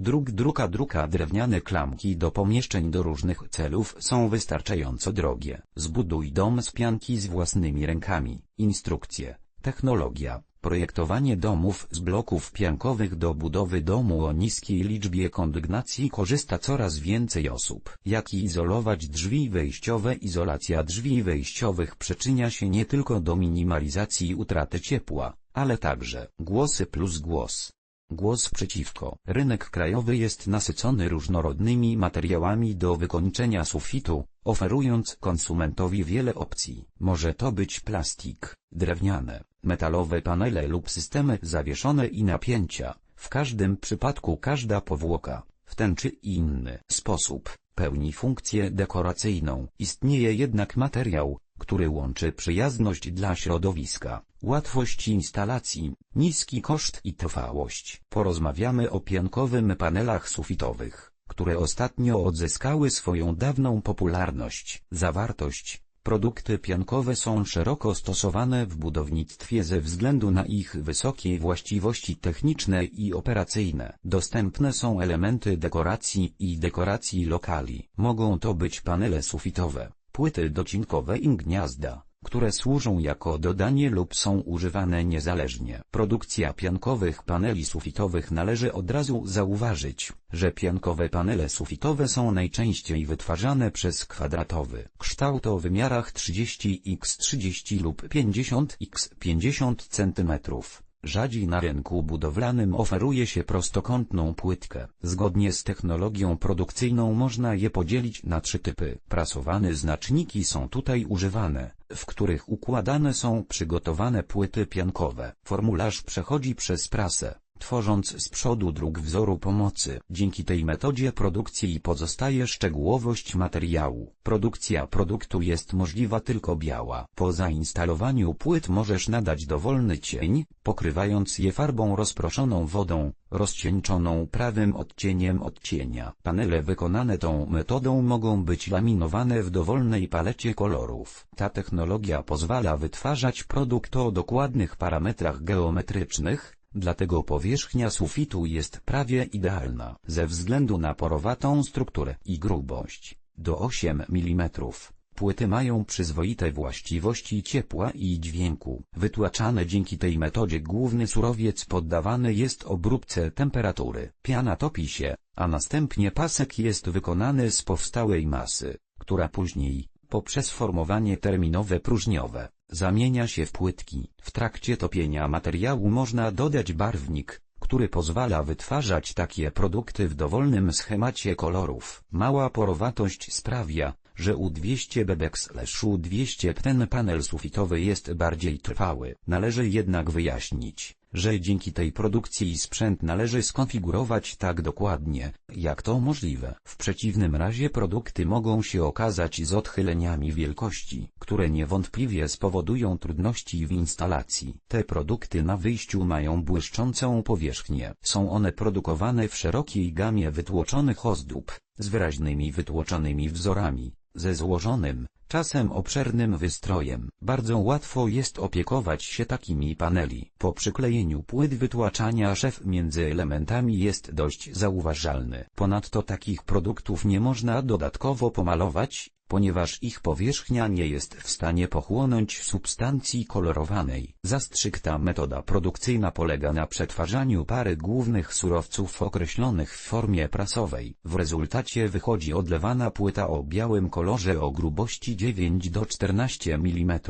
Druk druka druka drewniane klamki do pomieszczeń do różnych celów są wystarczająco drogie. Zbuduj dom z pianki z własnymi rękami. Instrukcje. Technologia. Projektowanie domów z bloków piankowych do budowy domu o niskiej liczbie kondygnacji korzysta coraz więcej osób. Jak izolować drzwi wejściowe Izolacja drzwi wejściowych przyczynia się nie tylko do minimalizacji utraty ciepła, ale także głosy plus głos. Głos przeciwko. Rynek krajowy jest nasycony różnorodnymi materiałami do wykończenia sufitu, oferując konsumentowi wiele opcji. Może to być plastik, drewniane, metalowe panele lub systemy zawieszone i napięcia. W każdym przypadku każda powłoka, w ten czy inny sposób, pełni funkcję dekoracyjną. Istnieje jednak materiał, który łączy przyjazność dla środowiska, łatwość instalacji, niski koszt i trwałość. Porozmawiamy o piankowym panelach sufitowych, które ostatnio odzyskały swoją dawną popularność. Zawartość Produkty piankowe są szeroko stosowane w budownictwie ze względu na ich wysokie właściwości techniczne i operacyjne. Dostępne są elementy dekoracji i dekoracji lokali. Mogą to być panele sufitowe, płyty docinkowe i gniazda, które służą jako dodanie lub są używane niezależnie. Produkcja piankowych paneli sufitowych należy od razu zauważyć, że piankowe panele sufitowe są najczęściej wytwarzane przez kwadratowy kształt o wymiarach 30x30 lub 50x50 cm. Rzadziej na rynku budowlanym oferuje się prostokątną płytkę. Zgodnie z technologią produkcyjną można je podzielić na trzy typy. Prasowane znaczniki są tutaj używane, w których układane są przygotowane płyty piankowe. Formularz przechodzi przez prasę tworząc z przodu druk wzoru pomocy. Dzięki tej metodzie produkcji pozostaje szczegółowość materiału. Produkcja produktu jest możliwa tylko biała. Po zainstalowaniu płyt możesz nadać dowolny cień, pokrywając je farbą rozproszoną wodą, rozcieńczoną prawym odcieniem odcienia. Panele wykonane tą metodą mogą być laminowane w dowolnej palecie kolorów. Ta technologia pozwala wytwarzać produkt o dokładnych parametrach geometrycznych, Dlatego powierzchnia sufitu jest prawie idealna ze względu na porowatą strukturę i grubość. Do 8 mm. Płyty mają przyzwoite właściwości ciepła i dźwięku. Wytłaczany dzięki tej metodzie główny surowiec poddawany jest obróbce temperatury. Piana topi się, a następnie pasek jest wykonany z powstałej masy, która później, poprzez formowanie terminowe próżniowe, zamienia się w płytki. W trakcie topienia materiału można dodać barwnik, który pozwala wytwarzać takie produkty w dowolnym schemacie kolorów. Mała porowatość sprawia, że U200 Bebex-U200 ten panel sufitowy jest bardziej trwały. Należy jednak wyjaśnić, że dzięki tej produkcji sprzęt należy skonfigurować tak dokładnie, jak to możliwe. W przeciwnym razie produkty mogą się okazać z odchyleniami wielkości, które niewątpliwie spowodują trudności w instalacji. Te produkty na wyjściu mają błyszczącą powierzchnię. Są one produkowane w szerokiej gamie wytłoczonych ozdób, z wyraźnymi wytłoczonymi wzorami, ze złożonym, czasem obszernym wystrojem. Bardzo łatwo jest opiekować się takimi paneli. Po przyklejeniu płyt wytłaczania szef między elementami jest dość zauważalny. Ponadto takich produktów nie można dodatkowo pomalować, ponieważ ich powierzchnia nie jest w stanie pochłonąć substancji kolorowanej. Zastrzyk metoda produkcyjna polega na przetwarzaniu pary głównych surowców określonych w formie prasowej. W rezultacie wychodzi odlewana płyta o białym kolorze o grubości 9 do 14 mm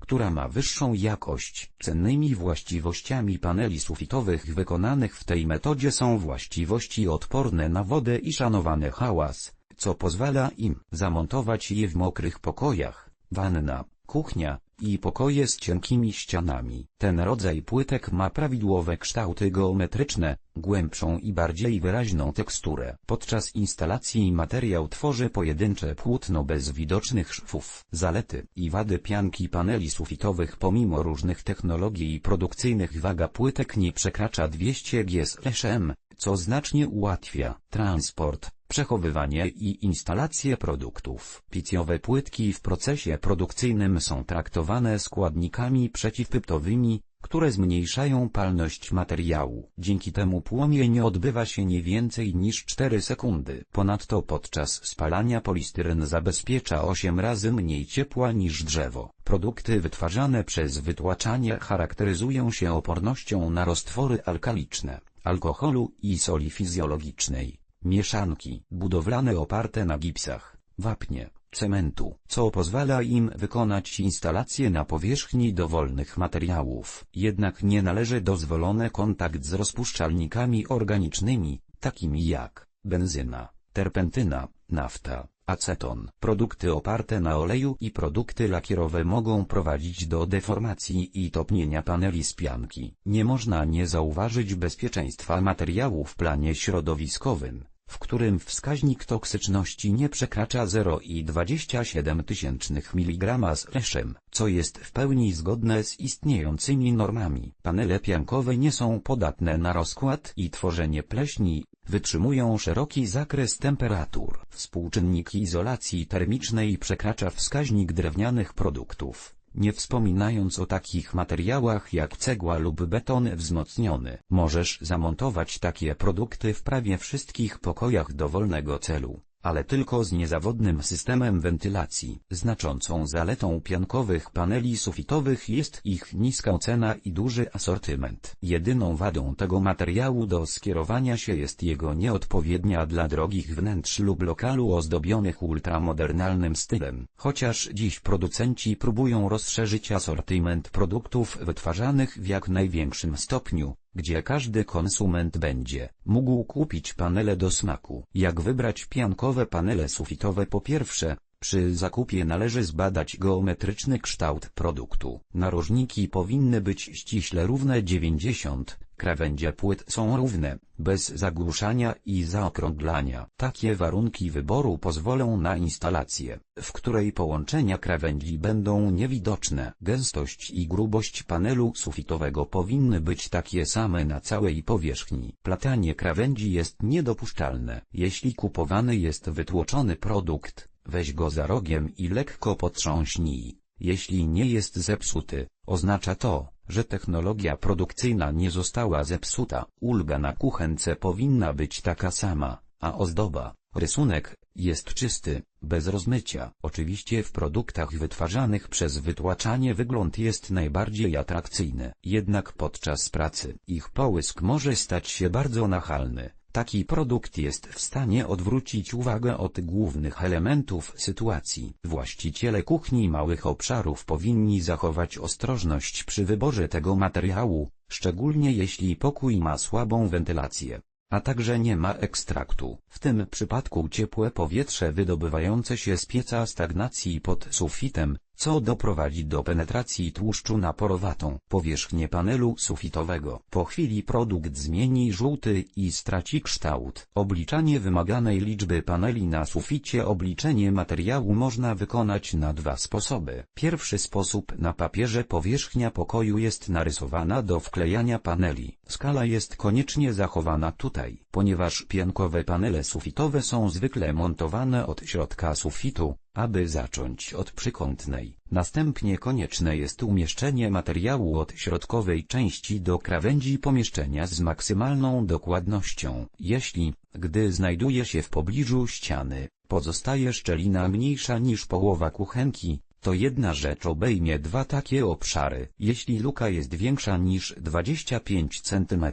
która ma wyższą jakość. Cennymi właściwościami paneli sufitowych wykonanych w tej metodzie są właściwości odporne na wodę i szanowane hałas, co pozwala im zamontować je w mokrych pokojach, wanna, kuchnia i pokoje z cienkimi ścianami. Ten rodzaj płytek ma prawidłowe kształty geometryczne, głębszą i bardziej wyraźną teksturę. Podczas instalacji materiał tworzy pojedyncze płótno bez widocznych szwów. Zalety i wady pianki paneli sufitowych Pomimo różnych technologii produkcyjnych waga płytek nie przekracza 200 GSM, co znacznie ułatwia transport, przechowywanie i instalację produktów. Picjowe płytki w procesie produkcyjnym są traktowane składnikami przeciwpyptowymi, które zmniejszają palność materiału. Dzięki temu płomień odbywa się nie więcej niż 4 sekundy. Ponadto podczas spalania polistyren zabezpiecza 8 razy mniej ciepła niż drzewo. Produkty wytwarzane przez wytłaczanie charakteryzują się opornością na roztwory alkaliczne, alkoholu i soli fizjologicznej, mieszanki budowlane oparte na gipsach, wapnie, cementu, co pozwala im wykonać instalacje na powierzchni dowolnych materiałów. Jednak nie należy dozwolony kontakt z rozpuszczalnikami organicznymi, takimi jak benzyna, terpentyna, nafta, aceton. Produkty oparte na oleju i produkty lakierowe mogą prowadzić do deformacji i topnienia paneli z pianki. Nie można nie zauważyć bezpieczeństwa materiału w planie środowiskowym w którym wskaźnik toksyczności nie przekracza 0,27 mg z leszem, co jest w pełni zgodne z istniejącymi normami. Panele piankowe nie są podatne na rozkład i tworzenie pleśni, wytrzymują szeroki zakres temperatur. Współczynnik izolacji termicznej przekracza wskaźnik drewnianych produktów nie wspominając o takich materiałach jak cegła lub beton wzmocniony. Możesz zamontować takie produkty w prawie wszystkich pokojach dowolnego celu ale tylko z niezawodnym systemem wentylacji. Znaczącą zaletą piankowych paneli sufitowych jest ich niska cena i duży asortyment. Jedyną wadą tego materiału do skierowania się jest jego nieodpowiednia dla drogich wnętrz lub lokalu ozdobionych ultramodernalnym stylem. Chociaż dziś producenci próbują rozszerzyć asortyment produktów wytwarzanych w jak największym stopniu, gdzie każdy konsument będzie mógł kupić panele do smaku. Jak wybrać piankowe panele sufitowe po pierwsze, przy zakupie należy zbadać geometryczny kształt produktu. Narożniki powinny być ściśle równe 90, krawędzie płyt są równe, bez zagłuszania i zaokrąglania. Takie warunki wyboru pozwolą na instalację, w której połączenia krawędzi będą niewidoczne. Gęstość i grubość panelu sufitowego powinny być takie same na całej powierzchni. Platanie krawędzi jest niedopuszczalne. Jeśli kupowany jest wytłoczony produkt, Weź go za rogiem i lekko potrząśnij. Jeśli nie jest zepsuty, oznacza to, że technologia produkcyjna nie została zepsuta. Ulga na kuchence powinna być taka sama, a ozdoba, rysunek, jest czysty, bez rozmycia. Oczywiście w produktach wytwarzanych przez wytłaczanie wygląd jest najbardziej atrakcyjny. Jednak podczas pracy ich połysk może stać się bardzo nachalny. Taki produkt jest w stanie odwrócić uwagę od głównych elementów sytuacji. Właściciele kuchni małych obszarów powinni zachować ostrożność przy wyborze tego materiału, szczególnie jeśli pokój ma słabą wentylację a także nie ma ekstraktu. W tym przypadku ciepłe powietrze wydobywające się z pieca stagnacji pod sufitem, co doprowadzi do penetracji tłuszczu na porowatą powierzchnię panelu sufitowego. Po chwili produkt zmieni żółty i straci kształt. Obliczanie wymaganej liczby paneli na suficie Obliczenie materiału można wykonać na dwa sposoby. Pierwszy sposób na papierze powierzchnia pokoju jest narysowana do wklejania paneli. Skala jest koniecznie zachowana tutaj, ponieważ piankowe panele sufitowe są zwykle montowane od środka sufitu, aby zacząć od przykątnej, następnie konieczne jest umieszczenie materiału od środkowej części do krawędzi pomieszczenia z maksymalną dokładnością. Jeśli, gdy znajduje się w pobliżu ściany, pozostaje szczelina mniejsza niż połowa kuchenki, to jedna rzecz obejmie dwa takie obszary. Jeśli luka jest większa niż 25 cm,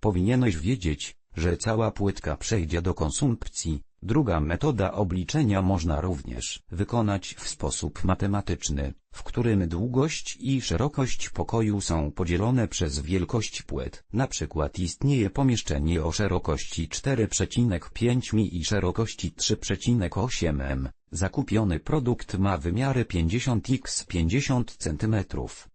powinieneś wiedzieć, że cała płytka przejdzie do konsumpcji, Druga metoda obliczenia można również wykonać w sposób matematyczny, w którym długość i szerokość pokoju są podzielone przez wielkość płyt. Na przykład istnieje pomieszczenie o szerokości 4,5 mi i szerokości 3,8 m. Zakupiony produkt ma wymiary 50 x 50 cm,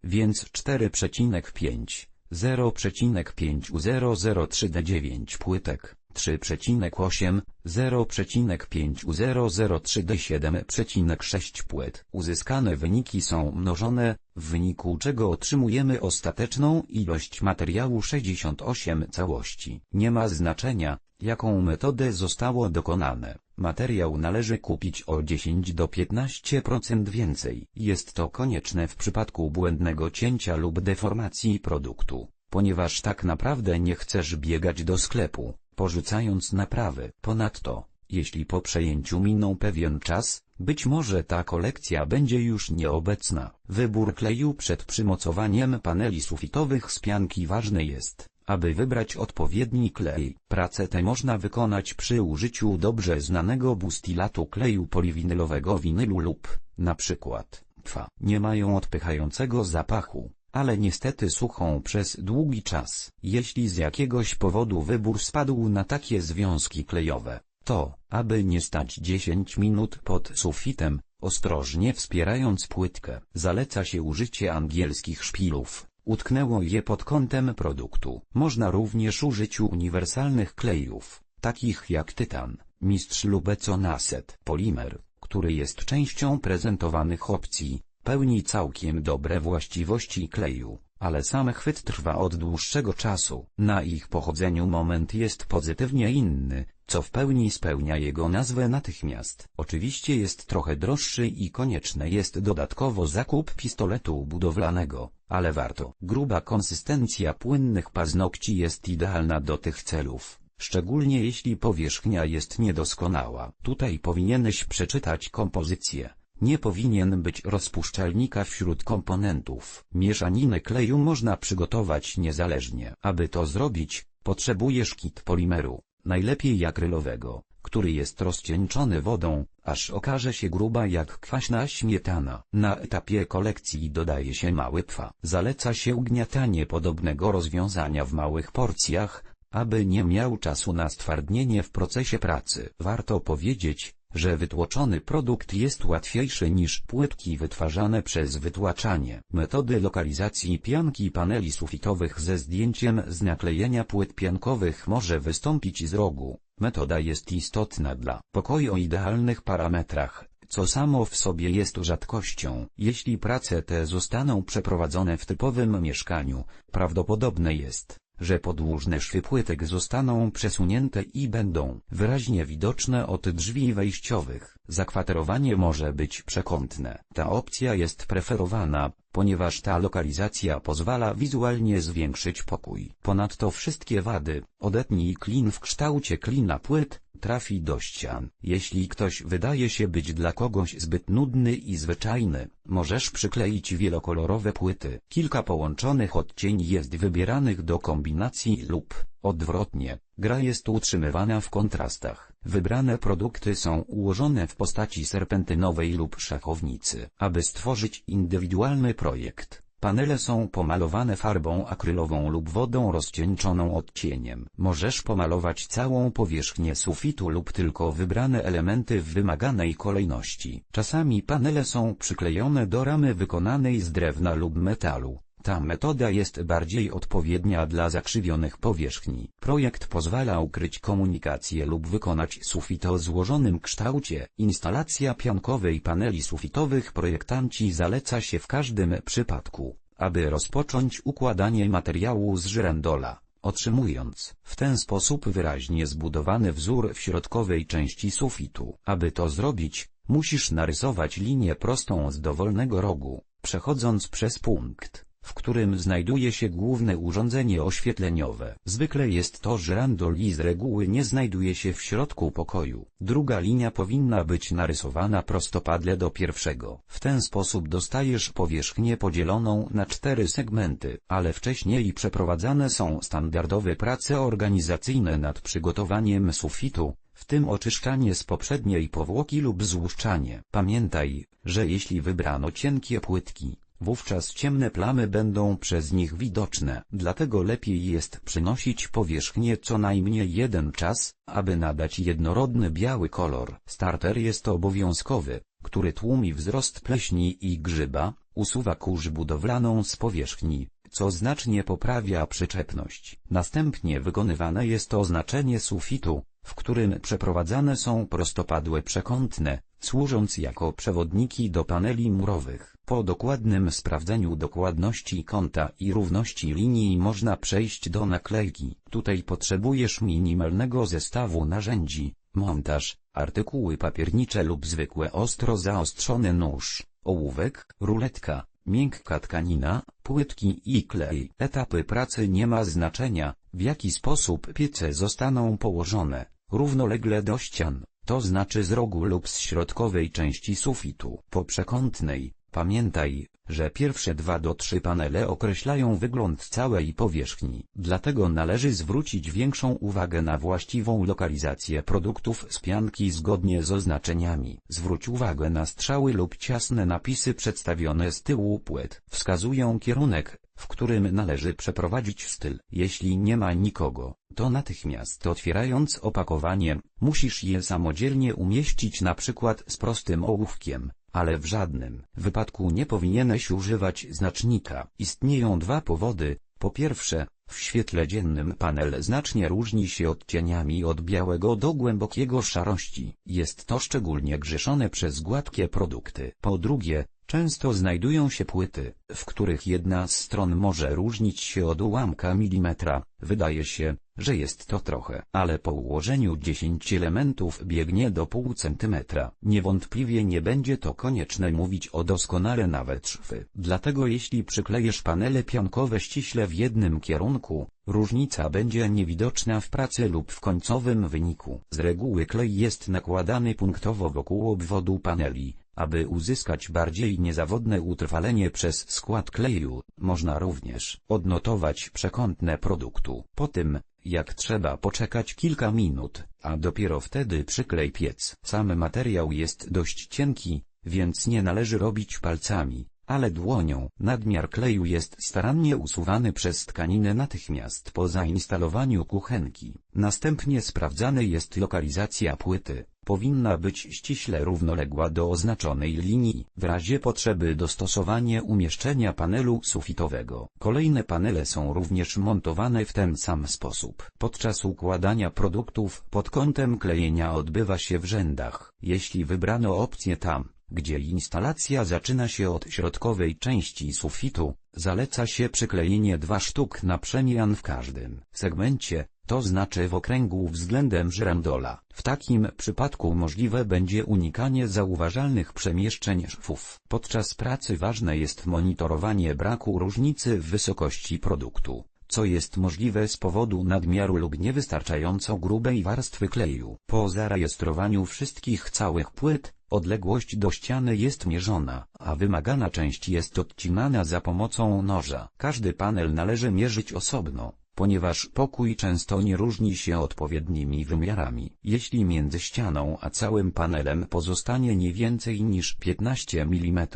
więc 4,5 0,5003 d9 płytek 3,8, 0,5003 D7,6 płyt. Uzyskane wyniki są mnożone, w wyniku czego otrzymujemy ostateczną ilość materiału 68 całości. Nie ma znaczenia, jaką metodę zostało dokonane. Materiał należy kupić o 10 do 15% więcej. Jest to konieczne w przypadku błędnego cięcia lub deformacji produktu, ponieważ tak naprawdę nie chcesz biegać do sklepu, porzucając naprawy. Ponadto, jeśli po przejęciu minął pewien czas, być może ta kolekcja będzie już nieobecna. Wybór kleju przed przymocowaniem paneli sufitowych z pianki ważny jest, aby wybrać odpowiedni klej. Pracę tę można wykonać przy użyciu dobrze znanego bustylatu kleju poliwinylowego winylu lub, na przykład, pfa. Nie mają odpychającego zapachu, ale niestety suchą przez długi czas. Jeśli z jakiegoś powodu wybór spadł na takie związki klejowe, to, aby nie stać 10 minut pod sufitem, ostrożnie wspierając płytkę, zaleca się użycie angielskich szpilów. Utknęło je pod kątem produktu. Można również użyć uniwersalnych klejów, takich jak tytan, mistrz lub etonaset. Polimer, który jest częścią prezentowanych opcji, pełni całkiem dobre właściwości kleju ale sam chwyt trwa od dłuższego czasu. Na ich pochodzeniu moment jest pozytywnie inny, co w pełni spełnia jego nazwę natychmiast. Oczywiście jest trochę droższy i konieczne jest dodatkowo zakup pistoletu budowlanego, ale warto. Gruba konsystencja płynnych paznokci jest idealna do tych celów. Szczególnie jeśli powierzchnia jest niedoskonała. Tutaj powinieneś przeczytać kompozycję. Nie powinien być rozpuszczalnika wśród komponentów. Mieszaninę kleju można przygotować niezależnie. Aby to zrobić, potrzebujesz kit polimeru, najlepiej akrylowego, który jest rozcieńczony wodą, aż okaże się gruba jak kwaśna śmietana. Na etapie kolekcji dodaje się mały pfa. Zaleca się ugniatanie podobnego rozwiązania w małych porcjach, aby nie miał czasu na stwardnienie w procesie pracy. Warto powiedzieć, że wytłoczony produkt jest łatwiejszy niż płytki wytwarzane przez wytłaczanie. Metody lokalizacji pianki paneli sufitowych ze zdjęciem z naklejenia płyt piankowych może wystąpić z rogu. Metoda jest istotna dla pokoju o idealnych parametrach, co samo w sobie jest rzadkością. Jeśli prace te zostaną przeprowadzone w typowym mieszkaniu, prawdopodobne jest, że podłużne szwy płytek zostaną przesunięte i będą wyraźnie widoczne od drzwi wejściowych. Zakwaterowanie może być przekątne. Ta opcja jest preferowana, ponieważ ta lokalizacja pozwala wizualnie zwiększyć pokój. Ponadto wszystkie wady, odetnij klin w kształcie klina płyt, trafi do ścian. Jeśli ktoś wydaje się być dla kogoś zbyt nudny i zwyczajny, możesz przykleić wielokolorowe płyty. Kilka połączonych odcieni jest wybieranych do kombinacji lub, odwrotnie, gra jest utrzymywana w kontrastach. Wybrane produkty są ułożone w postaci serpentynowej lub szachownicy. Aby stworzyć indywidualny projekt, Panele są pomalowane farbą akrylową lub wodą rozcieńczoną odcieniem. Możesz pomalować całą powierzchnię sufitu lub tylko wybrane elementy w wymaganej kolejności. Czasami panele są przyklejone do ramy wykonanej z drewna lub metalu. Ta metoda jest bardziej odpowiednia dla zakrzywionych powierzchni. Projekt pozwala ukryć komunikację lub wykonać sufit o złożonym kształcie. Instalacja piankowej paneli sufitowych projektanci zaleca się w każdym przypadku, aby rozpocząć układanie materiału z żyrandola, otrzymując w ten sposób wyraźnie zbudowany wzór w środkowej części sufitu. Aby to zrobić, musisz narysować linię prostą z dowolnego rogu, przechodząc przez punkt w którym znajduje się główne urządzenie oświetleniowe. Zwykle jest to żyrandol i z reguły nie znajduje się w środku pokoju. Druga linia powinna być narysowana prostopadle do pierwszego. W ten sposób dostajesz powierzchnię podzieloną na cztery segmenty, ale wcześniej przeprowadzane są standardowe prace organizacyjne nad przygotowaniem sufitu, w tym oczyszczanie z poprzedniej powłoki lub złuszczanie. Pamiętaj, że jeśli wybrano cienkie płytki, wówczas ciemne plamy będą przez nich widoczne. Dlatego lepiej jest przynosić powierzchnię co najmniej jeden czas, aby nadać jednorodny biały kolor. Starter jest obowiązkowy, który tłumi wzrost pleśni i grzyba, usuwa kurz budowlaną z powierzchni, co znacznie poprawia przyczepność. Następnie wykonywane jest oznaczenie sufitu, w którym przeprowadzane są prostopadłe przekątne, służąc jako przewodniki do paneli murowych. Po dokładnym sprawdzeniu dokładności kąta i równości linii można przejść do naklejki. Tutaj potrzebujesz minimalnego zestawu narzędzi, montaż, artykuły papiernicze lub zwykłe ostro zaostrzony nóż, ołówek, ruletka, miękka tkanina, płytki i klej. Etapy pracy nie ma znaczenia, w jaki sposób piece zostaną położone, równolegle do ścian, to znaczy z rogu lub z środkowej części sufitu. Po przekątnej, pamiętaj, że pierwsze dwa do trzy panele określają wygląd całej powierzchni. Dlatego należy zwrócić większą uwagę na właściwą lokalizację produktów z pianki zgodnie z oznaczeniami. Zwróć uwagę na strzały lub ciasne napisy przedstawione z tyłu płyt. Wskazują kierunek, w którym należy przeprowadzić styl. Jeśli nie ma nikogo, to natychmiast otwierając opakowanie, musisz je samodzielnie umieścić na przykład z prostym ołówkiem, ale w żadnym wypadku nie powinieneś używać znacznika. Istnieją dwa powody. Po pierwsze, w świetle dziennym panel znacznie różni się odcieniami od białego do głębokiego szarości. Jest to szczególnie grzeszone przez gładkie produkty. Po drugie, Często znajdują się płyty, w których jedna z stron może różnić się od ułamka milimetra. Wydaje się, że jest to trochę, ale po ułożeniu 10 elementów biegnie do pół centymetra. Niewątpliwie nie będzie to konieczne mówić o doskonale nawet szwy. Dlatego jeśli przyklejesz panele pionkowe ściśle w jednym kierunku, różnica będzie niewidoczna w pracy lub w końcowym wyniku. Z reguły klej jest nakładany punktowo wokół obwodu paneli, aby uzyskać bardziej niezawodne utrwalenie przez skład kleju, można również odnotować przekątne produktu. Po tym, jak trzeba poczekać kilka minut, a dopiero wtedy przyklej piec. Sam materiał jest dość cienki, więc nie należy robić palcami, ale dłonią. Nadmiar kleju jest starannie usuwany przez tkaninę natychmiast po zainstalowaniu kuchenki. Następnie sprawdzany jest lokalizacja płyty. Powinna być ściśle równoległa do oznaczonej linii. W razie potrzeby dostosowanie umieszczenia panelu sufitowego. Kolejne panele są również montowane w ten sam sposób. Podczas układania produktów pod kątem klejenia odbywa się w rzędach. Jeśli wybrano opcję tam, gdzie instalacja zaczyna się od środkowej części sufitu, zaleca się przyklejenie dwa sztuk na przemian w każdym segmencie, to znaczy w okręgu względem żerandola. W takim przypadku możliwe będzie unikanie zauważalnych przemieszczeń szwów. Podczas pracy ważne jest monitorowanie braku różnicy w wysokości produktu co jest możliwe z powodu nadmiaru lub niewystarczająco grubej warstwy kleju. Po zarejestrowaniu wszystkich całych płyt, odległość do ściany jest mierzona, a wymagana część jest odcinana za pomocą noża. Każdy panel należy mierzyć osobno, ponieważ pokój często nie różni się odpowiednimi wymiarami. Jeśli między ścianą a całym panelem pozostanie nie więcej niż 15 mm,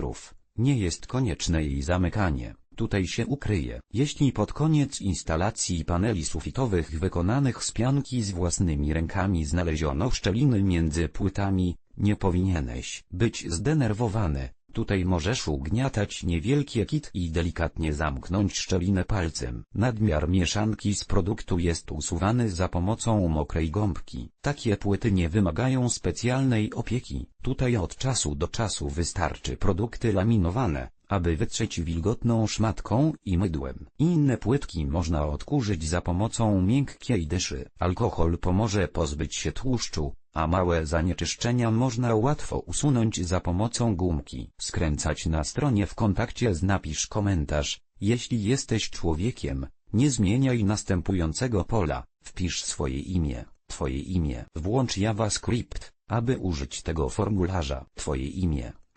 nie jest konieczne jej zamykanie tutaj się ukryje. Jeśli pod koniec instalacji paneli sufitowych wykonanych z pianki z własnymi rękami znaleziono szczeliny między płytami, nie powinieneś być zdenerwowany. Tutaj możesz ugniatać niewielkie kit i delikatnie zamknąć szczelinę palcem. Nadmiar mieszanki z produktu jest usuwany za pomocą mokrej gąbki. Takie płyty nie wymagają specjalnej opieki. Tutaj od czasu do czasu wystarczy produkty laminowane, aby wytrzeć wilgotną szmatką i mydłem. Inne płytki można odkurzyć za pomocą miękkiej dyszy. Alkohol pomoże pozbyć się tłuszczu, a małe zanieczyszczenia można łatwo usunąć za pomocą gumki. Skręcać na stronie w kontakcie z napisz komentarz. Jeśli jesteś człowiekiem, nie zmieniaj następującego pola. Wpisz swoje imię, twoje imię. Włącz JavaScript, aby użyć tego formularza. Twoje imię,